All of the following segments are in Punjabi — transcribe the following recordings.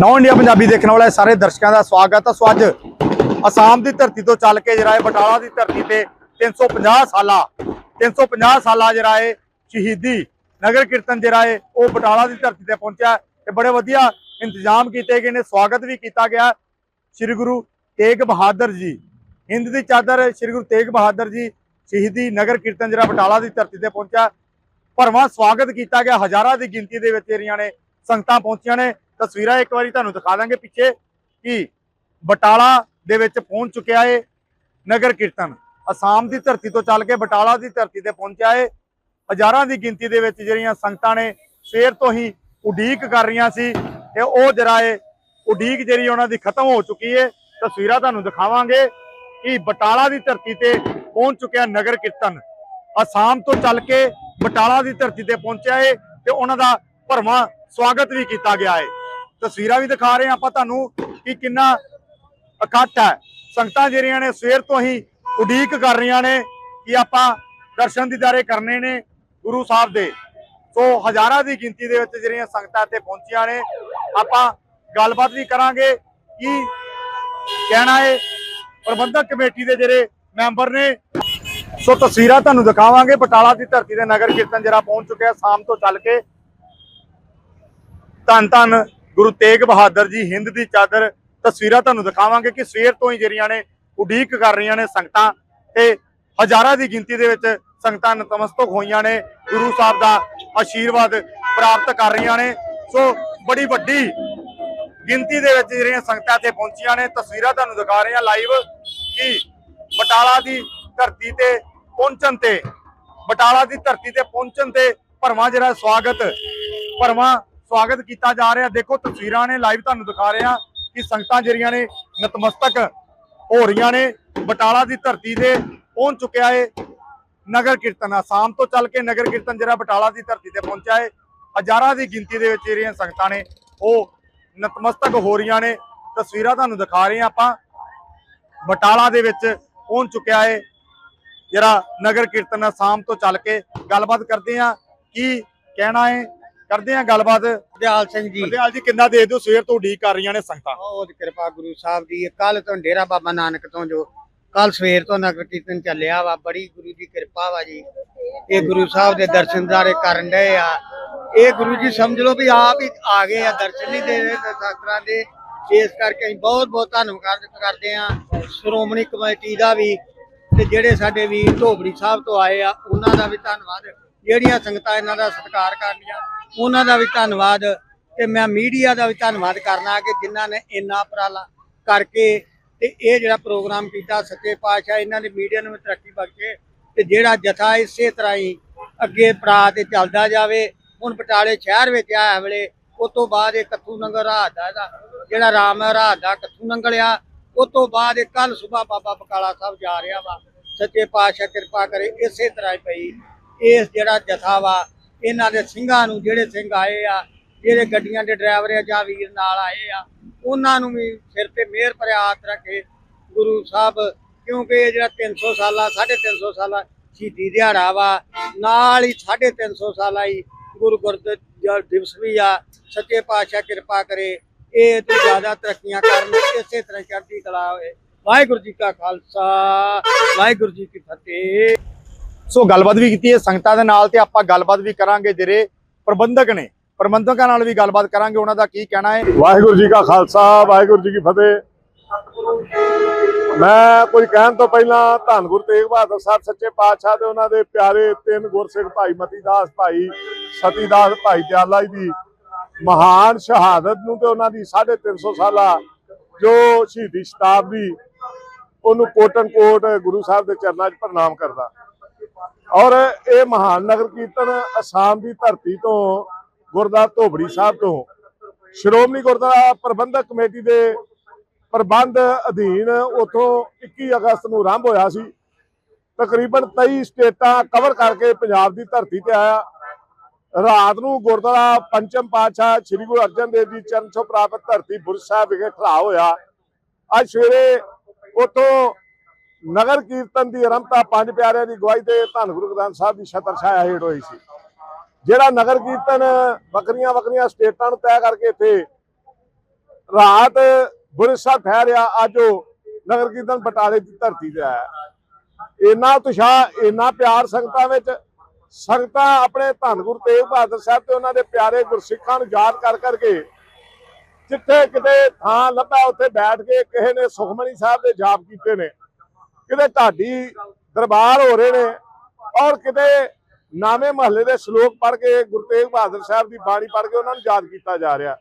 ਨੌ ਇੰਡੀਆ ਪੰਜਾਬੀ ਦੇਖਣ ਵਾਲੇ ਸਾਰੇ ਦਰਸ਼ਕਾਂ ਦਾ ਸਵਾਗਤ ਹੈ ਸੋ ਅੱਜ ਅਸਾਮ ਦੀ ਧਰਤੀ ਤੋਂ ਚੱਲ ਕੇ ਜਿਹੜਾ ਇਹ ਬਟਾਲਾ ਦੀ ਧਰਤੀ ਤੇ 350 ਸਾਲਾ 350 ਸਾਲਾ ਜਿਹੜਾ ਹੈ ਸ਼ਹੀਦੀ ਨਗਰ ਕੀਰਤਨ ਜਿਹੜਾ ਹੈ ਉਹ ਬਟਾਲਾ ਦੀ ਧਰਤੀ ਤੇ ਪਹੁੰਚਿਆ ਤੇ ਬੜੇ ਵਧੀਆ ਇੰਤਜ਼ਾਮ ਕੀਤੇ ਗਏ ਨੇ, ਸਵਾਗਤ ਵੀ ਕੀਤਾ ਗਿਆ। ਸ੍ਰੀ ਗੁਰੂ ਤੇਗ ਬਹਾਦਰ ਜੀ, ਹਿੰਦ ਦੀ ਚਾਦਰ ਸ੍ਰੀ ਗੁਰੂ ਤੇਗ ਬਹਾਦਰ ਜੀ ਸ਼ਹੀਦੀ ਨਗਰ ਕੀਰਤਨ ਜਿਹੜਾ ਬਟਾਲਾ ਦੀ ਧਰਤੀ ਤੇ ਪਹੁੰਚਿਆ। ਭਰਵਾਂ ਸਵਾਗਤ ਕੀਤਾ ਗਿਆ, ਹਜ਼ਾਰਾਂ ਦੀ ਗਿਣਤੀ ਦੇ ਵਿੱਚ ਜਿਹੜੀਆਂ ਨੇ ਸੰਗਤਾਂ ਪਹੁੰਚੀਆਂ ਨੇ। ਤਸਵੀਰਾਂ ਇੱਕ ਵਾਰੀ ਤੁਹਾਨੂੰ ਦਿਖਾ ਦਾਂਗੇ ਪਿੱਛੇ ਕਿ ਬਟਾਲਾ ਦੇ ਵਿੱਚ ਪਹੁੰਚ ਚੁੱਕਿਆ ਏ ਨਗਰ ਕੀਰਤਨ। ਅਸਾਮ ਦੀ ਧਰਤੀ ਤੋਂ ਚੱਲ ਕੇ ਬਟਾਲਾ ਦੀ ਧਰਤੀ ਤੇ ਪਹੁੰਚਿਆ ਏ। ਹਜ਼ਾਰਾਂ ਦੀ ਗਿਣਤੀ ਦੇ ਵਿੱਚ ਜਿਹੜੀਆਂ ਸੰਗਤਾਂ ਨੇ ਸਵੇਰ ਤੋਂ ਹੀ ਉਡੀਕ ਕਰ ਰਹੀਆਂ ਸੀ ਤੇ ਉਹ ਜਿਹੜਾ ਏ ਉਡੀਕ ਜਿਹੜੀ ਉਹਨਾਂ ਦੀ ਖਤਮ ਹੋ ਚੁੱਕੀ ਏ। ਤਸਵੀਰਾਂ ਤੁਹਾਨੂੰ ਦਿਖਾਵਾਂਗੇ ਕਿ ਬਟਾਲਾ ਦੀ ਧਰਤੀ ਤੇ ਪਹੁੰਚ ਚੁੱਕਿਆ ਨਗਰ ਕੀਰਤਨ। ਅਸਾਮ ਤੋਂ ਚੱਲ ਕੇ ਬਟਾਲਾ ਦੀ ਧਰਤੀ ਤੇ ਪਹੁੰਚਿਆ ਏ ਤੇ ਉਹਨਾਂ ਦਾ ਭਰਵਾਂ ਸਵਾਗਤ ਵੀ ਕੀਤਾ ਗਿਆ ਏ। ਤਸਵੀਰਾਂ ਵੀ ਦਿਖਾ ਰਹੇ ਹਾਂ ਆਪਾਂ ਤੁਹਾਨੂੰ ਕਿ ਕਿੰਨਾ ਇਕੱਠ ਹੈ। ਸੰਗਤਾਂ ਜਿਹੜੀਆਂ ਨੇ ਸਵੇਰ ਤੋਂ ਹੀ ਉਡੀਕ ਕਰ ਰਹੀਆਂ ਨੇ ਕਿ ਆਪਾਂ ਦਰਸ਼ਨ ਦੀਦਾਰੇ ਕਰਨੇ ਨੇ ਗੁਰੂ ਸਾਹਿਬ ਦੇ। ਸੋ ਹਜ਼ਾਰਾਂ ਦੀ ਗਿਣਤੀ ਦੇ ਵਿੱਚ ਜਿਹੜੀਆਂ ਸੰਗਤਾਂ ਇੱਥੇ ਪਹੁੰਚੀਆਂ ਨੇ, ਆਪਾਂ ਗੱਲਬਾਤ ਵੀ ਕਰਾਂਗੇ ਕਿ ਕਹਿਣਾ ਹੈ, ਪ੍ਰਬੰਧਕ ਕਮੇਟੀ ਦੇ ਜਿਹੜੇ ਮੈਂਬਰ ਨੇ। ਸੋ ਤਸਵੀਰਾਂ ਤੁਹਾਨੂੰ ਦਿਖਾਵਾਂਗੇ, ਬਟਾਲਾ ਦੀ ਧਰਤੀ ਦੇ ਨਗਰ ਕੀਰਤਨ ਜਿਹੜਾ ਪਹੁੰਚ ਚੁੱਕਿਆ ਸ਼ਾਮ ਤੋਂ ਚੱਲ ਕੇ ਧੰਨ ਧੰਨ ਗੁਰੂ ਤੇਗ ਬਹਾਦਰ ਜੀ ਹਿੰਦ ਦੀ ਚਾਦਰ ਤਸਵੀਰਾਂ ਤੁਹਾਨੂੰ ਦਿਖਾਵਾਂਗੇ ਕਿ ਸਵੇਰ ਤੋਂ ਹੀ ਜਿਹੜੀਆਂ ਨੇ ਉਡੀਕ ਕਰ ਰਹੀਆਂ ਨੇ ਸੰਗਤਾਂ ਤੇ ਹਜ਼ਾਰਾਂ ਦੀ ਗਿਣਤੀ ਦੇ ਵਿੱਚ ਸੰਗਤਾਂ ਨਤਮਸਤਕ ਹੋਈਆਂ ਨੇ, ਗੁਰੂ ਸਾਹਿਬ ਦਾ ਆਸ਼ੀਰਵਾਦ ਪ੍ਰਾਪਤ ਕਰ ਰਹੀਆਂ ਨੇ। ਸੋ ਬੜੀ ਵੱਡੀ ਗਿਣਤੀ ਦੇ ਵਿੱਚ ਜਿਹੜੀਆਂ ਸੰਗਤਾਂ ਇੱਥੇ ਪਹੁੰਚੀਆਂ ਨੇ, ਤਸਵੀਰਾਂ ਤੁਹਾਨੂੰ ਦਿਖਾ ਰਹੇ ਹਾਂ ਲਾਈਵ ਕਿ ਬਟਾਲਾ ਦੀ ਧਰਤੀ ਤੇ ਪਹੁੰਚਣ ਤੇ, ਬਟਾਲਾ ਦੀ ਧਰਤੀ ਤੇ ਪਹੁੰਚਣ ਤੇ ਭਰਵਾਂ ਜਿਹੜਾ ਸਵਾਗਤ, ਭਰਵਾਂ ਸਵਾਗਤ ਕੀਤਾ ਜਾ ਰਿਹਾ। ਦੇਖੋ, ਤਸਵੀਰਾਂ ਨੇ ਲਾਈਵ ਤੁਹਾਨੂੰ ਦਿਖਾ ਰਹੇ ਹਾਂ ਕਿ ਸੰਗਤਾਂ ਜਿਹੜੀਆਂ ਨੇ ਨਤਮਸਤਕ ਹੋ ਰਹੀਆਂ ਨੇ। ਬਟਾਲਾ ਦੀ ਧਰਤੀ ਤੇ ਪਹੁੰਚ ਚੁੱਕਿਆ ਏ ਨਗਰ ਕੀਰਤਨ। ਆਸਾਮ ਤੋਂ ਚੱਲ ਕੇ ਨਗਰ ਕੀਰਤਨ ਜਿਹੜਾ ਬਟਾਲਾ ਦੀ ਧਰਤੀ ਤੇ ਪਹੁੰਚਿਆ ਏ, ਹਜ਼ਾਰਾਂ ਦੀ ਗਿਣਤੀ ਦੇ ਵਿੱਚ ਜਿਹੜੀਆਂ ਸੰਗਤਾਂ ਨੇ, ਉਹ ਨਤਮਸਤਕ ਹੋ ਰਹੀਆਂ ਨੇ। ਤਸਵੀਰਾਂ ਤੁਹਾਨੂੰ ਦਿਖਾ ਰਹੇ ਹਾਂ ਆਪਾਂ। ਬਟਾਲਾ ਦੇ ਵਿੱਚ ਪਹੁੰਚ ਚੁੱਕਿਆ ਏ ਜਿਹੜਾ ਨਗਰ ਕੀਰਤਨ। ਆਸਾਮ ਤੋਂ ਚੱਲ ਕੇ ਗੱਲਬਾਤ ਕਰਦੇ ਆ ਕੀ ਕਹਿਣਾ ਏ ਕਰਦੇ ਆ ਗੱਲਬਾਤ। ਦਿਆਲ ਸਿੰਘ ਜੀ। ਬੰਦੇਵਾਲ ਜੀ ਕਿੰਨਾ ਦੇ ਦਿਓ? ਸਵੇਰ ਤੋਂ ਉਡੀਕ ਕਰ ਰਹੀਆਂ ਨੇ ਸੰਗਤਾਂ। ਬਹੁਤ ਕਿਰਪਾ ਗੁਰੂ ਸਾਹਿਬ ਦੀ। ਕੱਲ ਤੋਂ ਡੇਰਾ ਬਾਬਾ ਨਾਨਕ ਤੋਂ ਜੋ ਕੱਲ ਸਵੇਰ ਤੋਂ ਨਗਰ ਕੀਰਤਨ ਚੱਲਿਆ ਵਾ ਬੜੀ ਗੁਰੂ ਦੀ ਕਿਰਪਾ ਵਾ ਜੀ। ਇਹ ਗੁਰੂ ਸਾਹਿਬ ਦੇ ਦਰਸ਼ਨ ਦਾਰੇ ਕਰਨ ਡਏ ਆ। ਇਹ ਗੁਰੂ ਜੀ ਸਮਝ ਲਓ ਵੀ ਆਪ ਹੀ ਆ ਗਏ ਆ ਦਰਸ਼ਨ ਨਹੀਂ ਦੇ ਰਹੇ ਸਾਸਤਰਾਂ ਦੇ। ਇਸ ਕਰਕੇ ਅਸੀਂ ਬਹੁਤ ਬਹੁਤ ਧੰਨਵਾਦ ਕਰਦੇ ਆ ਸ਼੍ਰੋਮਣੀ ਕਮੇਟੀ ਦਾ ਵੀ ਤੇ ਜਿਹੜੇ ਸਾਡੇ ਵੀਰ ਧੋਬੜੀ ਸਾਹਿਬ ਤੋਂ ਆਏ ਆ ਉਹਨਾਂ ਦਾ ਵੀ ਧੰਨਵਾਦ। ਜਿਹੜੀਆਂ ਸੰਗਤਾਂ ਇਹਨਾਂ ਦਾ ਸਤਿਕਾਰ ਕਰਨੀਆਂ, ਉਹਨਾਂ ਦਾ ਵੀ ਧੰਨਵਾਦ ਤੇ ਮੈਂ ਮੀਡੀਆ ਦਾ ਵੀ ਧੰਨਵਾਦ ਕਰਨਾ ਕਿ ਜਿਨ੍ਹਾਂ ਨੇ ਇੰਨਾ ਉਪਰਾਲਾ ਕਰਕੇ ਤੇ ਇਹ ਜਿਹੜਾ ਪ੍ਰੋਗਰਾਮ ਕੀਤਾ, ਸੱਚੇ ਪਾਤਸ਼ਾਹ ਇਹਨਾਂ ਦੀ ਮੀਡੀਆ ਨੂੰ ਤਰੱਕੀ ਬਖਸ਼ੇ ਤੇ ਜਿਹੜਾ ਜਥਾ ਇਸੇ ਤਰ੍ਹਾਂ ਹੀ ਅੱਗੇ ਪੜਾ ਤੇ ਚੱਲਦਾ ਜਾਵੇ, ਹੁਣ ਬਟਾਲੇ ਸ਼ਹਿਰ ਵਿੱਚ ਆ ਵੇਲੇ ਉਸ ਤੋਂ ਬਾਅਦ ਇਹ ਕੱਥੂ ਨੰਗਲ ਰਾਤ ਦਾ ਇਹਦਾ, ਜਿਹੜਾ ਰਾਮ ਰਾਤ ਦਾ ਕੱਥੂ ਨੰਗਲ ਆ ਉਸ ਤੋਂ ਬਾਅਦ ਇਹ ਕੱਲ ਸਵੇਰ ਬਾਬਾ ਬਕਾਲਾ ਸਾਹਿਬ ਜਾ ਰਿਹਾ ਵਾ। ਸੱਚੇ ਪਾਤਸ਼ਾਹ ਕਿਰਪਾ ਕਰੇ, ਇਸੇ ਤਰ੍ਹਾਂ ਹੀ ਪਈ। ਇਸ ਜਿਹੜਾ ਜਥਾ ਵਾ, ਇਹਨਾਂ ਦੇ ਸਿੰਘਾਂ ਨੂੰ ਜਿਹੜੇ ਸਿੰਘ ਆਏ ਆ, ਜਿਹੜੇ ਗੱਡੀਆਂ ਦੇ ਡਰਾਈਵਰ ਆ ਜਾਂ ਵੀਰ ਨਾਲ ਆਏ ਆ, ਉਹਨਾਂ ਨੂੰ ਵੀ ਸਿਰ ਤੇ ਮਿਹਰ ਭਰਿਆ ਹੱਥ ਰੱਖੇ ਗੁਰੂ ਸਾਹਿਬ, ਕਿਉਂਕਿ ਇਹ ਜਿਹੜਾ 300 ਸਾਲਾ 350 ਸਾਲਾ ਸ਼ਹੀਦੀ ਦਿਹਾੜਾ ਵਾ, ਨਾਲ ਹੀ 350 ਸਾਲਾ ਹੀ ਗੁਰੂ ਗੁਰਦ ਦਿਵਸ ਵੀ ਆ, ਸੱਚੇ ਪਾਤਸ਼ਾਹ ਕਿਰਪਾ ਕਰੇ, ਇਹ ਤੋਂ ਜ਼ਿਆਦਾ ਤਰੱਕੀਆਂ ਕਰਨ, ਇਸੇ ਤਰ੍ਹਾਂ ਚੜ੍ਹਦੀ ਕਲਾ ਹੋਏ। ਵਾਹਿਗੁਰੂ ਜੀ ਕਾ ਖਾਲਸਾ, ਵਾਹਿਗੁਰੂ ਜੀ ਕੀ ਫਤਿਹ। ਸੋ ਗੱਲਬਾਤ ਵੀ ਕੀਤੀ ਹੈ, ਸੰਗਤਾਂ ਦੇ ਨਾਲ ਤੇ ਆਪਾਂ ਗੱਲਬਾਤ ਵੀ ਕਰਾਂਗੇ ਜਿਹੜੇ ਪ੍ਰਬੰਧਕ ਨੇ। ਪ੍ਰਬੰਧਕਾਂ ਨਾਲ ਵੀ ਗੱਲਬਾਤ ਕਰਾਂਗੇ, ਉਹਨਾਂ ਦਾ ਕੀ ਕਹਿਣਾ ਹੈ? ਵਾਹਿਗੁਰੂ ਜੀ ਕਾ ਖਾਲਸਾ, ਵਾਹਿਗੁਰੂ ਜੀ ਕੀ ਫਤਿਹ। ਮੈਂ ਕੁਝ ਕਹਿਣ ਤੋਂ ਪਹਿਲਾਂ ਧੰਨ ਗੁਰੂ ਤੇਗ ਬਹਾਦਰ ਸਾਹਿਬ, ਸੱਚੇ ਪਾਤਸ਼ਾਹ ਦੇ ਉਹਨਾਂ ਦੇ ਪਿਆਰੇ ਤਿੰਨ ਗੁਰਸਿੱਖ ਭਾਈ ਮਤੀਦਾਸ ਭਾਈ ਸਤੀਦਾਸ ਭਾਈ ਦਿਆਲਾ ਜੀ ਦੀ ਮਹਾਨ ਸ਼ਹਾਦਤ ਨੂੰ ਤੇ ਉਹਨਾਂ ਦੀ 350 ਸਾਲਾ ਜੋ ਸ਼ਹੀਦੀ ਸ਼ਤਾਬਦੀ ਉਹਨੂੰ ਕੋਟਨ ਕੋਟ ਗੁਰੂ ਸਾਹਿਬ ਦੇ ਚਰਨਾਂ 'ਚ ਪ੍ਰਣਾਮ ਕਰਦਾ। ਔਰ ਇਹ ਮਹਾਨ ਨਗਰ ਕੀਰਤਨ ਅਸਾਮ ਦੀ ਧਰਤੀ ਤੋਂ ਗੁਰਦੁਆਰਾ ਧੋਬੜੀ ਸਾਹਿਬ ਤੋਂ, ਸ਼੍ਰੋਮਣੀ ਗੁਰਦੁਆਰਾ ਪ੍ਰਬੰਧਕ ਕਮੇਟੀ ਦੇ ਪ੍ਰਬੰਧ ਅਧੀਨ ਉਥੋਂ 21 ਅਗਸਤ ਨੂੰ ਆਰੰਭ ਹੋਇਆ ਸੀ। ਤਕਰੀਬਨ 23 ਸਟੇਟਾਂ ਕਵਰ ਕਰਕੇ ਪੰਜਾਬ ਦੀ ਧਰਤੀ ਤੇ ਆਇਆ। ਰਾਤ ਨੂੰ ਗੁਰਦੁਆਰਾ ਪੰਚਮ ਪਾਤਸ਼ਾਹ ਸ੍ਰੀ ਗੁਰੂ ਅਰਜਨ ਦੇਵ ਜੀ ਚਰਨ ਛੋਹ ਪ੍ਰਾਪਤ ਧਰਤੀ ਬੁਰਜ ਸਾਹਿਬ ਵਿਖੇ ਠਰਾ ਹੋਇਆ। ਅੱਜ ਸਵੇਰੇ ਉਥੋਂ ਨਗਰ ਕੀਰਤਨ ਦੀ ਆਰੰਭਤਾ ਪੰਜ ਪਿਆਰਿਆਂ ਦੀ ਗਵਾਹੀ ਤੇ ਧੰਨ ਗੁਰੂ ਗ੍ਰੰਥ ਸਾਹਿਬ ਦੀ ਛਤਰ ਛਾਇਆ ਹੇਠ ਹੋਈ ਸੀ। ਜਿਹੜਾ ਨਗਰ ਕੀਰਤਨ ਵੱਖਰੀਆਂ ਵੱਖਰੀਆਂ ਸਟੇਟਾਂ ਨੂੰ ਤੈਅ ਕਰਕੇ ਇੱਥੇ ਰਾਤ ਬੁਰਸਾ ਠਹਿਰਿਆ, ਅੱਜ ਉਹ ਨਗਰ ਕੀਰਤਨ ਬਟਾਲੇ ਦੀ ਧਰਤੀ ਤੇ ਆਇਆ। ਇੰਨਾ ਉਤਸ਼ਾਹ ਇੰਨਾ ਪਿਆਰ ਸੰਗਤਾਂ ਵਿੱਚ, ਸੰਗਤਾਂ ਆਪਣੇ ਧੰਨ ਗੁਰੂ ਤੇਗ ਬਹਾਦਰ ਸਾਹਿਬ ਤੇ ਉਹਨਾਂ ਦੇ ਪਿਆਰੇ ਗੁਰਸਿੱਖਾਂ ਨੂੰ ਯਾਦ ਕਰ ਕਰਕੇ ਜਿੱਥੇ ਕਿਤੇ ਥਾਂ ਲੱਭਾ ਉੱਥੇ ਬੈਠ ਕੇ ਕਿਸੇ ਨੇ ਸੁਖਮਨੀ ਸਾਹਿਬ ਦੇ ਜਾਪ ਕੀਤੇ ਨੇ। ਕਿਤੇ ਢਾਡੀ ਦਰਬਾਰ ਹੋ ਰਹੇ ਨੇ ਔਰ ਕਿਤੇ ਨਾਮੇ ਮਹੱਲੇ ਦੇ ਸ਼ਲੋਕ ਪੜ੍ਹ ਕੇ ਗੁਰੂ ਤੇਗ ਬਹਾਦਰ ਸਾਹਿਬ ਦੀ ਬਾਣੀ ਪੜ੍ਹ ਕੇ ਉਹਨਾਂ ਨੂੰ ਯਾਦ ਕੀਤਾ ਜਾ ਰਿਹਾ।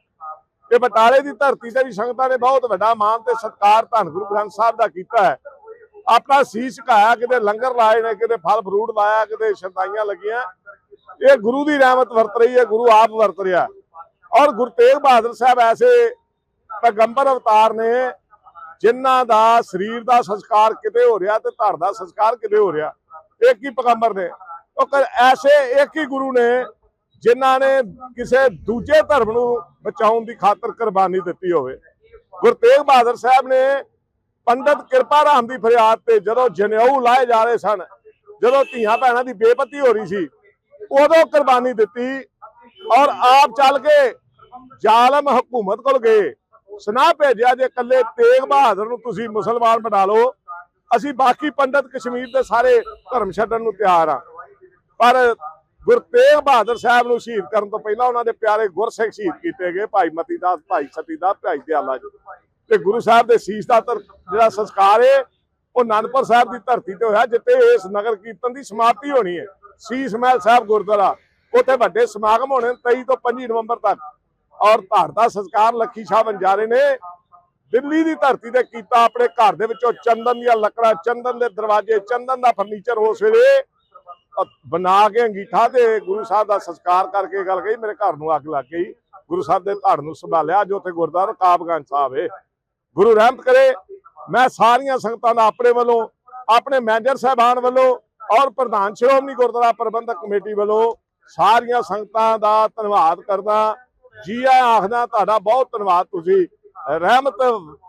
ਇਹ ਬਟਾਲੇ ਦੀ ਧਰਤੀ ਤੇ ਵੀ ਸੰਗਤਾਂ ਨੇ ਬਹੁਤ ਵੱਡਾ ਮਾਣ ਤੇ ਸਤਿਕਾਰ ਧੰਨ ਗੁਰੂ ਗ੍ਰੰਥ ਸਾਹਿਬ ਦਾ ਕੀਤਾ ਹੈ। ਆਪਣਾ ਸੀਸ ਝੁਕਾਇਆ ਕਿਤੇ ਲੰਗਰ ਲਾਏ ਨੇ, ਕਿਤੇ ਫਲ ਫਰੂਟ ਲਾਇਆ, ਕਿਤੇ ਸ਼ਰਦਾਈਆਂ ਲੱਗੀਆਂ। ਇਹ ਗੁਰੂ ਦੀ ਰਹਿਮਤ ਵਰਤ ਰਹੀ ਹੈ, ਗੁਰੂ ਆਪ ਵਰਤ ਰਿਹਾ। ਔਰ ਗੁਰੂ ਤੇਗ ਬਹਾਦਰ ਸਾਹਿਬ ਐਸੇ ਪੈਗੰਬਰ ਅਵਤਾਰ ਨੇ ਜਿਨ੍ਹਾਂ ਦਾ ਸਰੀਰ ਦਾ ਸੰਸਕਾਰ ਕਿਤੇ ਹੋ ਰਿਹਾ ਤੇ ਧੜ ਦਾ ਸੰਸਕਾਰ ਕਿਤੇ ਹੋ ਰਿਹਾ ਇੱਕ ਹੀ ਪੈਗੰਬਰ ਨੇ? ਉਹ ਐਸੇ ਇੱਕ ਹੀ ਗੁਰੂ ਨੇ ਜਿਨ੍ਹਾਂ ਨੇ ਕਿਸੇ ਦੂਜੇ ਧਰਮ ਨੂੰ ਬਚਾਉਣ ਦੀ ਖਾਤਰ ਕੁਰਬਾਨੀ ਦਿੱਤੀ ਹੋਵੇ। ਗੁਰੂ ਤੇਗ ਬਹਾਦਰ ਸਾਹਿਬ ਨੇ ਪੰਡਤ ਕਿਰਪਾ ਰਾਮ ਦੀ ਫਰਿਆਦ ਤੇ ਜਦੋਂ ਜਨੇਊ ਲਾਏ ਜਾ ਰਹੇ ਸਨ, ਜਦੋਂ ਧੀਆਂ ਭੈਣਾਂ ਦੀ ਬੇਪਤੀ ਹੋ ਰਹੀ ਸੀ, ਉਦੋਂ ਕੁਰਬਾਨੀ ਦਿੱਤੀ ਔਰ ਆਪ ਚੱਲ ਕੇ ਜ਼ਾਲਮ ਹਕੂਮਤ ਕੋਲ ਗਏ। ਸੁਨਾ ਭੇਜਿਆ ਜੇ ਇਕੱਲੇ ਤੇਗ ਬਹਾਦਰ ਨੂੰ ਤੁਸੀਂ ਮੁਸਲਮਾਨ ਬਣਾ ਲਓ, ਅਸੀਂ ਬਾਕੀ ਪੰਡਤ ਕਸ਼ਮੀਰ ਦੇ ਸਾਰੇ ਧਰਮ ਛੱਡਣ ਨੂੰ ਤਿਆਰ ਆ। ਪਰ ਗੁਰੂ ਤੇਗ ਬਹਾਦਰ ਸਾਹਿਬ ਨੂੰ ਸ਼ਹੀਦ ਕਰਨ ਤੋਂ ਪਹਿਲਾਂ ਉਹਨਾਂ ਦੇ ਪਿਆਰੇ ਗੁਰਸਿੱਖ ਸ਼ਹੀਦ ਕੀਤੇ ਗਏ, ਭਾਈ ਮਤੀ ਭਾਈ ਸਤੀ ਭਾਈ ਦਿਆਲਾ ਜੀ। ਤੇ ਗੁਰੂ ਸਾਹਿਬ ਦੇ ਸੀਸ ਦਾ ਜਿਹੜਾ ਸੰਸਕਾਰ ਹੈ ਉਹ ਅਨੰਦਪੁਰ ਸਾਹਿਬ ਦੀ ਧਰਤੀ ਤੇ ਹੋਇਆ, ਜਿੱਥੇ ਇਸ ਨਗਰ ਕੀਰਤਨ ਦੀ ਸਮਾਪਤੀ ਹੋਣੀ ਹੈ ਸੀਸ ਮਹਿਲ ਸਾਹਿਬ ਗੁਰਦੁਆਰਾ, ਉੱਥੇ ਵੱਡੇ ਸਮਾਗਮ ਹੋਣੇ ਨੇ 23 ਤੋਂ 25 ਨਵੰਬਰ ਤੱਕ। ਔਰ ਧਾਰ ਦਾ ਸੰਸਕਾਰ ਲੱਖੀ ਸ਼ਾਹ ਬੰਜਾਰੇ ਨੇ ਦਿੱਲੀ ਦੀ ਧਰਤੀ ਤੇ ਕੀਤਾ, ਆਪਣੇ ਘਰ ਦੇ ਵਿੱਚੋਂ ਚੰਦਨ ਦੀਆਂ ਲੱਕੜਾਂ, ਚੰਦਨ ਦੇ ਦਰਵਾਜ਼ੇ, ਚੰਦਨ ਦਾ ਫਰਨੀਚਰ ਉਸ ਵੇਲੇ ਬਣਾ ਕੇ, ਅੰਗੀਠਾ ਤੇ ਗੁਰੂ ਸਾਹਿਬ ਦਾ ਸੰਸਕਾਰ ਕਰਕੇ ਗੱਲ ਕਹੀ, ਮੇਰੇ ਘਰ ਨੂੰ ਅੱਗ ਲੱਗ ਗਈ। ਗੁਰੂ ਸਾਹਿਬ ਦੇ ਧੜ ਨੂੰ ਸੰਭਾਲਿਆ ਜੋ ਉੱਥੇ ਗੁਰਦੁਆਰਾ ਕਾਬਗੰਜ ਸਾਹਿਬ ਹੈ ਗੁਰੂ ਰਹਿਮਤ ਕਰੇ, ਮੈਂ ਸਾਰੀਆਂ ਸੰਗਤਾਂ ਦਾ ਆਪਣੇ ਵੱਲੋਂ, ਆਪਣੇ ਮੈਨੇਜਰ ਸਾਹਿਬਾਨ ਵੱਲੋਂ ਔਰ ਪ੍ਰਧਾਨ ਸ਼੍ਰੋਮਣੀ ਗੁਰਦੁਆਰਾ ਪ੍ਰਬੰਧਕ ਕਮੇਟੀ ਵੱਲੋਂ ਸਾਰੀਆਂ ਸੰਗਤਾਂ ਦਾ ਧੰਨਵਾਦ ਕਰਦਾ। ਜੀ ਆਇਆਂ ਆਖਦਾ, ਤੁਹਾਡਾ ਬਹੁਤ ਧੰਨਵਾਦ ਤੁਸੀਂ ਰਹਿਮਤ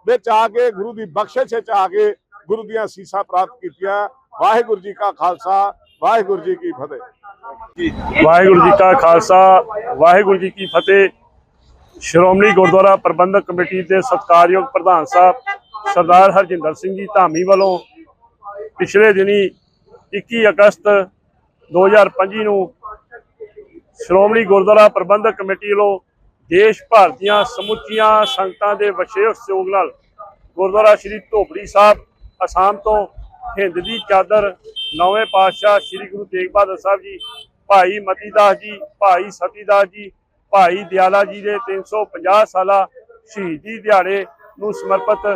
ਵਿੱਚ ਆ ਕੇ, ਗੁਰੂ ਦੀ ਬਖਸ਼ਿਸ਼ ਵਿੱਚ ਆ ਕੇ ਗੁਰੂ ਦੀਆਂ ਸੀਸਾਂ ਪ੍ਰਾਪਤ ਕੀਤੀਆਂ। ਵਾਹਿਗੁਰੂ ਜੀ ਕਾ ਖਾਲਸਾ, ਵਾਹਿਗੁਰੂ ਜੀ ਕੀ ਫਤਿਹ। ਵਾਹਿਗੁਰੂ ਜੀ ਕਾ ਖਾਲਸਾ, ਵਾਹਿਗੁਰੂ ਜੀ ਕੀ ਫਤਿਹ। ਸ਼੍ਰੋਮਣੀ ਗੁਰਦੁਆਰਾ ਪ੍ਰਬੰਧਕ ਕਮੇਟੀ ਦੇ ਸਤਿਕਾਰਯੋਗ ਪ੍ਰਧਾਨ ਸਾਹਿਬ ਸਰਦਾਰ ਹਰਜਿੰਦਰ ਸਿੰਘ ਜੀ ਧਾਮੀ ਵੱਲੋਂ ਪਿਛਲੇ ਦਿਨੀ 21 ਅਗਸਤ 2025 ਨੂੰ ਸ਼੍ਰੋਮਣੀ ਗੁਰਦੁਆਰਾ ਪ੍ਰਬੰਧਕ ਕਮੇਟੀ ਵੱਲੋਂ ਦੇਸ਼ ਭਰ ਦੀਆਂ ਸਮੁੱਚੀਆਂ ਸੰਗਤਾਂ ਦੇ ਵਿਸ਼ੇਸ਼ ਸਹਿਯੋਗ ਨਾਲ ਗੁਰਦੁਆਰਾ ਸ੍ਰੀ ਧੋਬੜੀ ਸਾਹਿਬ, ਅਸਾਮ ਤੋਂ ਹਿੰਦ ਦੀ ਚਾਦਰ ਨੌਵੇਂ ਪਾਤਸ਼ਾਹ ਸ੍ਰੀ ਗੁਰੂ ਤੇਗ ਬਹਾਦਰ ਸਾਹਿਬ ਜੀ, ਭਾਈ ਮਤੀਦਾਸ ਜੀ, ਭਾਈ ਸਤੀਦਾਸ ਜੀ, ਭਾਈ ਦਿਆਲਾ ਜੀ ਦੇ 350 ਸਾਲਾ ਸ਼ਹੀਦੀ ਦਿਹਾੜੇ ਨੂੰ ਸਮਰਪਿਤ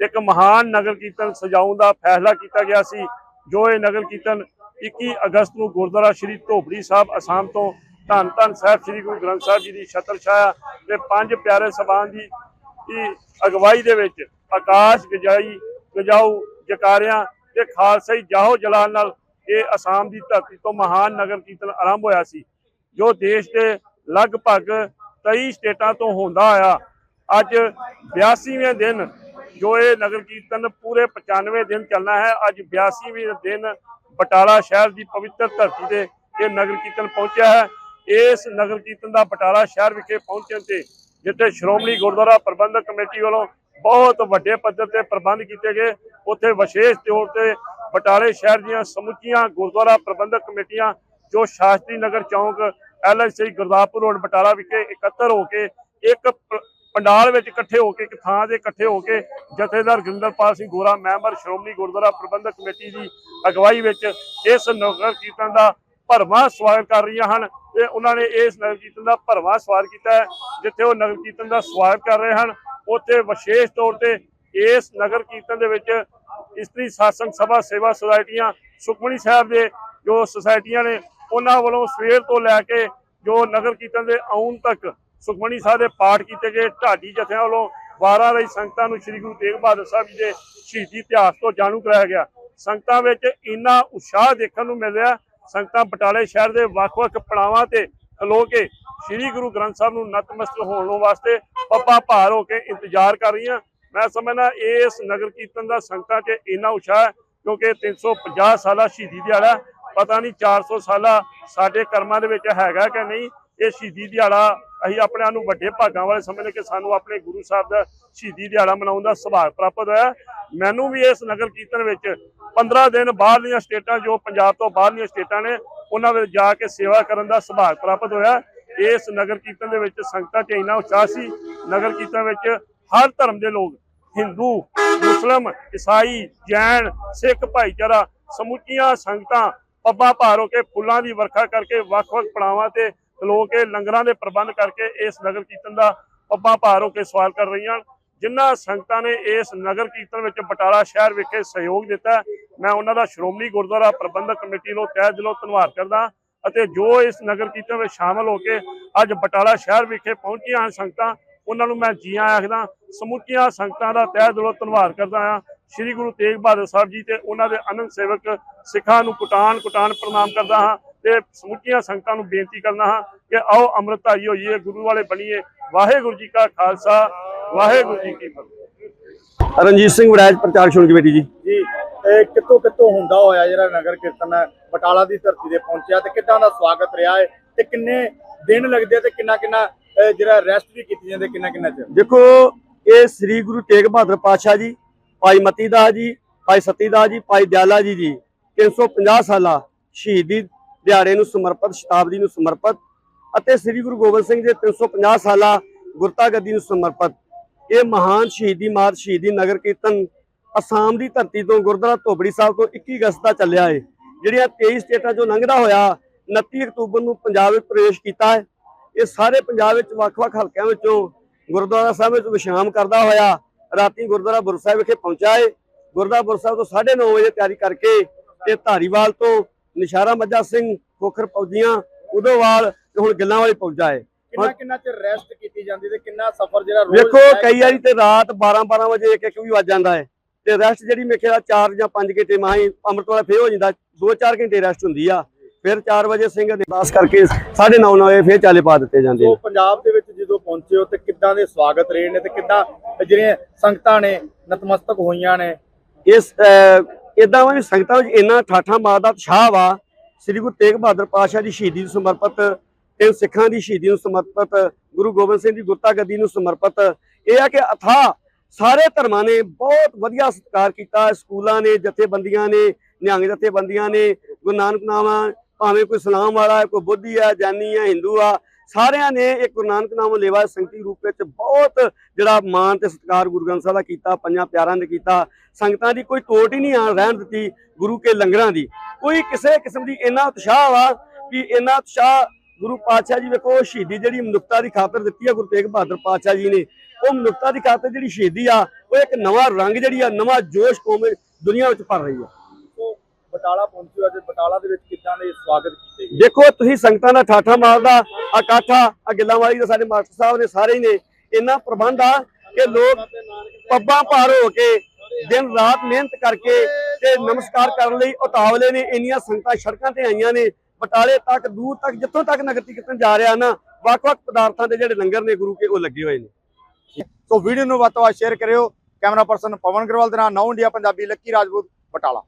ਇੱਕ ਮਹਾਨ ਨਗਰ ਕੀਰਤਨ ਸਜਾਉਣ ਦਾ ਫੈਸਲਾ ਕੀਤਾ ਗਿਆ ਸੀ, ਜੋ ਇਹ ਨਗਰ ਕੀਰਤਨ 21 ਅਗਸਤ ਨੂੰ ਗੁਰਦੁਆਰਾ ਸ੍ਰੀ ਧੋਬੜੀ ਸਾਹਿਬ, ਅਸਾਮ ਤੋਂ ਧੰਨ ਧੰਨ ਸਾਹਿਬ, ਸ੍ਰੀ ਗੁਰੂ ਗ੍ਰੰਥ ਸਾਹਿਬ ਜੀ ਦੀ ਛਤਰ ਛਾਇਆ ਤੇ ਪੰਜ ਪਿਆਰੇ ਸਬਾਨ ਦੀ ਦੀ ਅਗਵਾਈ ਦੇ ਵਿੱਚ ਆਕਾਸ਼ ਗਜਾਈ, ਗਜਾਊ ਜਕਾਰਿਆਂ ਤੇ ਖਾਲਸਾਈ ਜਾਹੋ ਜਲਾਲ ਨਾਲ ਇਹ ਅਸਾਮ ਦੀ ਧਰਤੀ ਤੋਂ ਮਹਾਨ ਨਗਰ ਕੀਰਤਨ ਆਰੰਭ ਹੋਇਆ ਸੀ, ਜੋ ਦੇਸ਼ ਦੇ ਲਗਭਗ 23 ਸਟੇਟਾਂ ਤੋਂ ਹੁੰਦਾ ਆਇਆ। ਅੱਜ 82ਵੇਂ ਦਿਨ ਜੋ ਇਹ ਨਗਰ ਕੀਰਤਨ ਪੂਰੇ 95 ਦਿਨ ਚੱਲਣਾ ਹੈ, ਅੱਜ 82ਵੇਂ ਦਿਨ ਬਟਾਲਾ ਸ਼ਹਿਰ ਦੀ ਪਵਿੱਤਰ ਧਰਤੀ ਤੇ ਇਹ ਨਗਰ ਕੀਰਤਨ ਪਹੁੰਚਿਆ ਹੈ। ਇਸ ਨਗਰ ਕੀਰਤਨ ਦਾ ਬਟਾਲਾ ਸ਼ਹਿਰ ਵਿਖੇ ਪਹੁੰਚਣ ਤੇ ਜਿੱਥੇ ਸ਼੍ਰੋਮਣੀ ਗੁਰਦੁਆਰਾ ਪ੍ਰਬੰਧਕ ਕਮੇਟੀ ਵੱਲੋਂ ਬਹੁਤ ਵੱਡੇ ਪੱਧਰ ਤੇ ਪ੍ਰਬੰਧ ਕੀਤੇ ਗਏ। ਉੱਥੇ ਵਿਸ਼ੇਸ਼ ਤੌਰ ਤੇ ਬਟਾਲੇ ਸ਼ਹਿਰ ਦੀਆਂ ਸਮੁੱਚੀਆਂ ਗੁਰਦੁਆਰਾ ਪ੍ਰਬੰਧਕ ਕਮੇਟੀਆਂ, ਜੋ ਸ਼ਾਸਤਰੀ ਨਗਰ ਚੌਂਕ ਐਲਐਸਸੀ ਗੁਰਦਾਸਪੁਰ ਰੋਡ, ਬਟਾਲਾ ਵਿਖੇ ਇਕੱਤਰ ਹੋ ਕੇ ਇੱਕ ਪੰਡਾਲ ਵਿੱਚ ਇਕੱਠੇ ਹੋ ਕੇ, ਇੱਕ ਥਾਂ ਤੇ ਇਕੱਠੇ ਹੋ ਕੇ ਜਥੇਦਾਰ ਗੁਰਿੰਦਰਪਾਲ ਸਿੰਘ ਗੋਰਾ, ਮੈਂਬਰ ਸ਼੍ਰੋਮਣੀ ਗੁਰਦੁਆਰਾ ਪ੍ਰਬੰਧਕ ਕਮੇਟੀ ਦੀ ਅਗਵਾਈ ਵਿੱਚ ਇਸ ਨਗਰ ਕੀਰਤਨ ਦਾ ਭਰਵਾਂ ਸਵਾਗਤ ਕਰ ਰਹੀਆਂ ਹਨ ਤੇ ਉਹਨਾਂ ਨੇ ਇਸ ਨਗਰ ਕੀਰਤਨ ਦਾ ਭਰਵਾਂ ਸਵਾਗਤ ਕੀਤਾ ਹੈ, ਜਿੱਥੇ ਉਹ ਨਗਰ ਕੀਰਤਨ ਦਾ ਸਵਾਗਤ ਕਰ ਰਹੇ ਹਨ। ਉੱਥੇ ਵਿਸ਼ੇਸ਼ ਤੌਰ ਤੇ ਇਸ ਨਗਰ ਕੀਰਤਨ ਦੇ ਵਿੱਚ ਇਸਤਰੀ ਸਾਸਨ ਸਭਾ ਸੇਵਾ ਸੁਸਾਇਟੀਆਂ ਸੁਖਮਣੀ ਸਾਹਿਬ ਦੇ ਜੋ ਸੁਸਾਇਟੀਆਂ ਨੇ, ਉਹਨਾਂ ਵੱਲੋਂ ਸਵੇਰ ਤੋਂ ਲੈ ਕੇ ਜੋ ਨਗਰ ਕੀਰਤਨ ਦੇ ਆਉਣ ਤੱਕ ਸੁਖਮਣੀ ਸਾਹਿਬ ਦੇ ਪਾਠ ਕੀਤੇ ਗਏ। ਢਾਡੀ ਜਥਿਆਂ ਵੱਲੋਂ 12 ਰਹੀ ਸੰਗਤਾਂ ਨੂੰ ਸ੍ਰੀ ਗੁਰੂ ਤੇਗ ਬਹਾਦਰ ਸਾਹਿਬ ਜੀ ਦੇ ਸ਼ਹੀਦੀ ਇਤਿਹਾਸ ਤੋਂ ਜਾਣੂ ਕਰਾਇਆ ਗਿਆ। ਸੰਗਤਾਂ ਵਿੱਚ ਇੰਨਾ ਉਤਸ਼ਾਹ ਦੇਖਣ ਨੂੰ ਮਿਲ ਰਿਹਾ ਸੰਗਤਾਂ ਬਟਾਲੇ ਸ਼ਹਿਰ ਦੇ ਵੱਖ-ਵੱਖ ਪੜਾਵਾਂ ਤੇ ਖਲੋ ਕੇ ਸ੍ਰੀ ਗੁਰੂ ਗ੍ਰੰਥ ਸਾਹਿਬ ਨੂੰ ਨਤਮਸਤਕ ਹੋਣ ਵਾਸਤੇ ਪੱਪਾ ਭਾਰ ਹੋ ਕੇ ਇੰਤਜ਼ਾਰ ਕਰ ਰਹੀਆਂ। ਮੈਂ ਸਮਝਦਾ ਇਸ ਨਗਰ ਕੀਰਤਨ ਦਾ ਸੰਗਤਾਂ 'ਚ ਇੰਨਾ ਉਤਸ਼ਾਹ ਹੈ, ਕਿਉਂਕਿ 350 ਸਾਲਾ ਸ਼ਹੀਦੀ ਦਿਹਾੜਾ, ਪਤਾ ਨਹੀਂ 400 ਸਾਲਾ ਸਾਡੇ ਕਰਮਾਂ ਦੇ ਵਿੱਚ ਹੈਗਾ ਕਿ ਨਹੀਂ। ਇਹ ਸ਼ਹੀਦੀ ਦਿਹਾੜਾ ਅਸੀਂ ਆਪਣੇ ਆਪ ਨੂੰ ਵੱਡੇ ਭਾਗਾਂ ਵਾਲੇ ਸਮਝਦੇ ਕਿ ਸਾਨੂੰ ਆਪਣੇ ਗੁਰੂ ਸਾਹਿਬ ਦਾ ਸ਼ਹੀਦੀ ਦਿਹਾੜਾ ਮਨਾਉਣ ਦਾ ਸੁਭਾਗ ਪ੍ਰਾਪਤ ਹੋਇਆ। ਮੈਨੂੰ ਵੀ ਇਸ ਨਗਰ ਕੀਰਤਨ ਵਿੱਚ 15 ਦਿਨ ਬਾਹਰਲੀਆਂ ਸਟੇਟਾਂ, ਜੋ ਪੰਜਾਬ ਤੋਂ ਬਾਹਰਲੀਆਂ ਸਟੇਟਾਂ ਨੇ, ਉਹਨਾਂ ਵਿੱਚ ਜਾ ਕੇ ਸੇਵਾ ਕਰਨ ਦਾ ਸੁਭਾਗ ਪ੍ਰਾਪਤ ਹੋਇਆ। ਇਸ ਨਗਰ ਕੀਰਤਨ ਦੇ ਵਿੱਚ ਸੰਗਤਾਂ 'ਚ ਇੰਨਾ ਉਤਸ਼ਾਹ ਸੀ ਨਗਰ ਕੀਰਤਨ ਵਿੱਚ ਹਰ ਧਰਮ ਦੇ ਲੋਕ, ਹਿੰਦੂ, ਮੁਸਲਮ, ਈਸਾਈ, ਜੈਨ, ਸਿੱਖ ਭਾਈਚਾਰਾ ਸਮੁੱਚੀਆਂ ਸੰਗਤਾਂ, ਪੱਬਾਂ ਭਾਰ ਹੋ ਕੇ ਫੁੱਲਾਂ ਦੀ ਵਰਖਾ ਕਰਕੇ ਵੱਖ-ਵੱਖ ਪੜਾਵਾਂ ਤੇ ਖਲੋ ਕੇ ਲੰਗਰਾਂ ਦੇ ਪ੍ਰਬੰਧ ਕਰਕੇ ਇਸ ਨਗਰ ਕੀਰਤਨ ਦਾ ਪੱਬਾਂ ਭਾਰ ਹੋ ਕੇ ਸਵਾਲ ਕਰ ਰਹੀਆਂ ਹਨ। ਜਿਨ੍ਹਾਂ ਸੰਗਤਾਂ ਨੇ ਇਸ ਨਗਰ ਕੀਰਤਨ ਵਿੱਚ ਬਟਾਲਾ ਸ਼ਹਿਰ ਵਿਖੇ ਸਹਿਯੋਗ ਦਿੱਤਾ, ਮੈਂ ਉਹਨਾਂ ਦਾ ਸ਼੍ਰੋਮਣੀ ਗੁਰਦੁਆਰਾ ਪ੍ਰਬੰਧਕ ਕਮੇਟੀ ਨੂੰ ਤਹਿ ਦਿਲੋਂ ਧੰਨਵਾਦ ਕਰਦਾ ਅਤੇ ਜੋ ਇਸ ਨਗਰ ਕੀਰਤਨ ਵਿੱਚ ਸ਼ਾਮਲ ਹੋ ਕੇ ਅੱਜ ਬਟਾਲਾ ਸ਼ਹਿਰ ਵਿਖੇ ਪਹੁੰਚੀਆਂ ਹਨ ਸੰਗਤਾਂ, ਉਹਨਾਂ ਨੂੰ ਮੈਂ ਜੀ ਆਇਆਂ ਆਖਦਾ, ਸਮੁੱਚੀਆਂ ਸੰਗਤਾਂ ਦਾ ਤਹਿ ਦਿਲੋਂ ਧੰਨਵਾਦ ਕਰਦਾ ਹਾਂ ਸ੍ਰੀ ਗੁਰੂ ਤੇਗ ਬਹਾਦਰ ਸਾਹਿਬ ਜੀ ਤੇ ਉਹਨਾਂ ਦੇ ਅਨੰਦ ਸੇਵਕ ਸਿੱਖਾਂ ਨੂੰ ਕੁਟਾਨ ਕੁਟਾਨ ਪ੍ਰਣਾਮ ਕਰਦਾ ਹਾਂ ਤੇ ਸਮੁੱਚੀਆਂ ਸੰਗਤਾਂ ਨੂੰ ਬੇਨਤੀ ਕਰਦਾ ਹਾਂ ਕਿ ਆਓ ਅੰਮ੍ਰਿਤਧਾਰੀ ਹੋਈਏ ਗੁਰੂ ਵਾਲੇ ਬਣੀਏ। ਵਾਹਿਗੁਰੂ ਜੀ ਕਾ ਖਾਲਸਾ ਵਾਹਿਗੁਰੂ ਜੀ ਕੀ ਫਤਿਹ। ਰਣਜੀਤ ਸਿੰਘ ਵੜੈਜ ਪ੍ਰਚਾਰ ਸ਼ੁਣ ਕਮੇਟੀ ਜੀ। ਜੀ ਇਹ ਕਿੱਥੋਂ ਕਿੱਥੋਂ ਹੁੰਦਾ ਹੋਇਆ ਜਿਹੜਾ ਨਗਰ ਕੀਰਤਨ ਹੈ? ਬਟਾਲਾ ਦੀ ਧਰਤੀ ਤੇ ਪਹੁੰਚਿਆ ਤੇ ਕਿੱਦਾਂ ਦਾ ਸਵਾਗਤ ਰਿਹਾ ਹੈ? ਤੇ ਕਿੰਨੇ ਦਿਨ ਲੱਗਦੇ ਆ ਤੇ ਕਿੰਨਾ ਕਿੰਨਾ ਜਿਹੜਾ ਰੈਸਟ ਵੀ ਕੀਤੀ ਜਾਂਦੀ ਕਿੰਨਾ ਕਿੰਨਾ ਚਿਰ? ਦੇਖੋ ਇਹ ਸ੍ਰੀ ਗੁਰੂ ਤੇਗ ਬਹਾਦਰ ਪਾਤਸ਼ਾਹ ਜੀ ਭਾਈ ਮਤੀ ਦਾਸ ਜੀ, ਭਾਈ ਸਤੀ ਦਾਸ ਜੀ, ਭਾਈ ਦਿਆਲਾ ਜੀ ਜੀ 350 ਸਾਲਾ ਸ਼ਹੀਦੀ ਦਿਹਾੜੇ ਨੂੰ ਸਮਰਪਿਤ, ਸ਼ਤਾਬਦੀ ਨੂੰ ਸਮਰਪਿਤ ਅਤੇ ਸ੍ਰੀ ਗੁਰੂ ਗੋਬਿੰਦ ਸਿੰਘ ਜੀ ਦੇ 350 ਸਾਲਾ ਗੁਰਤਾ ਗੱਦੀ ਨੂੰ ਸਮਰਪਿਤ। ਇਹ ਮਹਾਨ ਸ਼ਹੀਦੀ ਮਾਰ ਸ਼ਹੀਦੀ ਨਗਰ ਕੀਰਤਨ ਅਸਾਮ ਦੀ ਧਰਤੀ ਤੋਂ ਗੁਰਦੁਆਰਾ ਧੋਬੜੀ ਸਾਹਿਬ ਤੋਂ 21 ਅਗਸਤ ਦਾ ਚੱਲਿਆ ਹੈ ਜਿਹੜੀਆਂ 23 ਸਟੇਟਾਂ ਚੋਂ ਲੰਘਦਾ ਹੋਇਆ 29 ਅਕਤੂਬਰ ਨੂੰ ਪੰਜਾਬ ਵਿੱਚ ਪ੍ਰਵੇਸ਼ ਕੀਤਾ ਹੈ। ਇਹ ਸਾਰੇ ਪੰਜਾਬ ਵਿੱਚ ਵੱਖ-ਵੱਖ ਹਲਕਿਆਂ ਵਿੱਚੋਂ ਗੁਰਦੁਆਰਾ ਸਾਹਿਬ ਵਿੱਚ ਵਿਸ਼ਰਾਮ ਕਰਦਾ ਹੋਇਆ ਰਾਤੀ ਗੁਰਦੁਆਰਾ ਬੁਰ ਸਾਹਿਬ ਵਿਖੇ ਪਹੁੰਚਾ ਹੈ ਗੁਰਦੁਆਰਾ ਬੁਰ ਸਾਹਿਬ ਤੋਂ 9:30 ਵਜੇ ਤਿਆਰੀ ਕਰਕੇ ਤੇ ਧਾਰੀਵਾਲ ਤੋਂ ਨਿਸ਼ਾਰਾ ਮੱਜਾ ਸਿੰਘ ਖੋਖਰ ਪੌਜੀਆਂ ਉਦੋਵਾਲ ਤੇ ਹੁਣ ਗਿੱਲਾਂ ਵਾਲੀ ਪਹੁੰਚਾ ਹੈ ਕਿੰਨਾ ਕਿੰਨਾ ਚਿਰ ਰੈਸਟ ਕੀਤੀ ਜਾਂਦੀ ਤੇ ਕਿੰਨਾ ਸਫ਼ਰ ਜਿਹੜਾ ਰੋਜ਼ ਵੇਖੋ ਕਈ ਵਾਰੀ ਤੇ ਰਾਤ 12-12 ਵਜੇ ਇੱਕ ਇੱਕ ਵੀ ਵੱਜ ਜਾਂਦਾ ਹੈ ਤੇ ਰੈਸਟ ਜਿਹੜੀ ਮੇਰੇ ਖਿਆਲ 4 ਜਾਂ 5 ਘੰਟੇ ਮਾਹੀ ਅੰਮ੍ਰਿਤ ਵਾਲਾ ਫੇਰ ਹੋ ਜਾਂਦਾ 2-4 ਘੰਟੇ ਰੈਸਟ ਹੁੰਦੀ ਆ। ਫਿਰ 4 ਵਜੇ ਸਿੰਘ ਅਰਦਾਸ ਕਰਕੇ 9:30 ਵਜੇ ਫੇਰ ਚਾਲੇ ਪਾ ਦਿੱਤੇ ਜਾਂਦੇ ਨੇ। ਪੰਜਾਬ ਦੇ ਵਿੱਚ ਜਦੋਂ ਪਹੁੰਚੇ ਹੋ ਤੇ ਕਿੱਦਾਂ ਦੇ ਸਵਾਗਤ ਰਹੇ ਨੇ ਤੇ ਕਿੱਦਾਂ ਜਿਹੜੀਆਂ ਸੰਗਤਾਂ ਨੇ ਨਤਮਸਤਕ ਹੋਈਆਂ ਨੇ? ਇਸ ਇਦਾਂ ਵੀ ਸੰਗਤਾਂ ਵਿੱਚ ਇੰਨਾ ਠਾਠਾ ਮਾਰਦਾ ਉਤਸ਼ਾਹ ਵਾ ਸ੍ਰੀ ਗੁਰੂ ਤੇਗ ਬਹਾਦਰ ਪਾਤਸ਼ਾਹ ਦੀ ਸ਼ਹੀਦੀ ਨੂੰ ਸਮਰਪਿਤ ਤੇ ਸਿੱਖਾਂ ਦੀ ਸ਼ਹੀਦੀ ਨੂੰ ਸਮਰਪਿਤ ਗੁਰੂ ਗੋਬਿੰਦ ਸਿੰਘ ਦੀ ਗੁਰਤਾ ਗੱਦੀ ਨੂੰ ਸਮਰਪਿਤ ਇਹ ਆ ਕਿ ਅਥਾ ਸਾਰੇ ਧਰਮਾਂ ਨੇ ਬਹੁਤ ਵਧੀਆ ਸਤਿਕਾਰ ਕੀਤਾ ਸਕੂਲਾਂ ਨੇ ਜਥੇਬੰਦੀਆਂ ਨੇ ਨਿਹੰਗ ਜਥੇਬੰਦੀਆਂ ਨੇ ਗੁਰੂ ਨਾਨਕ ਨਾਮਾ ਭਾਵੇਂ ਕੋਈ ਸਲਾਮ ਵਾਲਾ ਹੈ, ਕੋਈ ਬੁੱਧੀ ਆ ਜਾਨੀ ਆ ਹਿੰਦੂ ਆ, ਸਾਰਿਆਂ ਨੇ ਇਹ ਗੁਰੂ ਨਾਨਕ ਨਾਮ ਲੇਵਾ ਸੰਗਤੀ ਰੂਪ ਵਿੱਚ ਬਹੁਤ ਜਿਹੜਾ ਮਾਣ ਤੇ ਸਤਿਕਾਰ ਗੁਰੂ ਗ੍ਰੰਥ ਸਾਹਿਬ ਦਾ ਕੀਤਾ, ਪੰਜਾਂ ਪਿਆਰਾਂ ਦੇ ਕੀਤਾ, ਸੰਗਤਾਂ ਦੀ ਕੋਈ ਟੋਟ ਹੀ ਨਹੀਂ ਆ ਰਹਿਣ ਦਿੱਤੀ ਗੁਰੂ ਕੇ ਲੰਗਰਾਂ ਦੀ। ਕੋਈ ਕਿਸੇ ਕਿਸਮ ਦੀ ਇੰਨਾ ਉਤਸ਼ਾਹ ਵਾ ਕਿ ਇੰਨਾ ਉਤਸ਼ਾਹ ਗੁਰੂ ਪਾਤਸ਼ਾਹ ਜੀ ਵੇਖੋ, ਸ਼ਹੀਦੀ ਜਿਹੜੀ ਮਨੁੱਖਤਾ ਦੀ ਖਾਤਰ ਦਿੱਤੀ ਆ, ਗੁਰੂ ਤੇਗ ਬਹਾਦਰ ਪਾਤਸ਼ਾਹ ਜੀ ਨੇ, ਉਹ ਮਨੁੱਖਤਾ ਦੀ ਖਾਤਰ ਜਿਹੜੀ ਸ਼ਹੀਦੀ ਆ, ਉਹ ਇੱਕ ਨਵਾਂ ਰੰਗ ਜਿਹੜੀ ਆ, ਨਵਾਂ ਜੋਸ਼ ਕੌਮ ਦੁਨੀਆ ਵਿੱਚ ਭਰ ਰਹੀ ਆ। ਬਟਾਲਾ ਪਹੁੰਚੇ ਹੋ ਅੱਜ ਬਟਾਲਾ ਦੇ ਵਿੱਚ ਕਿੱਦਾਂ ਦੇ ਸਵਾਗਤ ਕੀਤੇ ਗਏ? ਦੇਖੋ ਤੁਸੀਂ ਸੰਗਤਾਂ ਦਾ ਠਾਠਾ ਮਾਰਦਾ ਆ ਕਾਠਾ ਆ ਗਿੱਲਾਂ ਵਾਲੀ ਦੇ ਸਾਡੇ ਮਾਸਟਰ ਸਾਹਿਬ ਨੇ ਸਾਰੇ ਹੀ ਨੇ। ਇੰਨਾ ਪ੍ਰਬੰਧ ਆ ਕਿ ਲੋਕ ਪੱਬਾਂ ਭਾਰ ਹੋ ਕੇ ਦਿਨ ਰਾਤ ਮਿਹਨਤ ਕਰਕੇ ਤੇ ਨਮਸਕਾਰ ਕਰਨ ਲਈ ਉਤਾਵਲੇ ਨੇ। ਇੰਨੀਆਂ ਸੰਗਤਾਂ ਸੜਕਾਂ ਤੇ ਆਈਆਂ ਨੇ। ਬਟਾਲੇ ਤੱਕ ਦੂਰ ਤੱਕ ਜਿੱਥੋਂ ਤੱਕ ਨਗਰ ਕੀਰਤਨ ਜਾ ਰਿਹਾ ਨਾ ਵੱਖ-ਵੱਖ ਪਦਾਰਥਾਂ ਦੇ ਜਿਹੜੇ ਲੰਗਰ ਨੇ ਗੁਰੂ ਕੇ ਉਹ ਲੱਗੇ ਹੋਏ ਨੇ। ਸੋ ਵੀਡੀਓ ਨੂੰ ਵੱਧ ਤੋਂ ਵੱਧ ਸ਼ੇਅਰ ਕਰਿਓ। ਕੈਮਰਾ ਪਰਸਨ ਪਵਨ ਗਰਵਾਲ ਦੇ ਨਾਲ ਨੌ ਇੰਡੀਆ ਪੰਜਾਬੀ ਲੱਕੀ ਰਾਜਪੂਤ ਬਟਾਲਾ।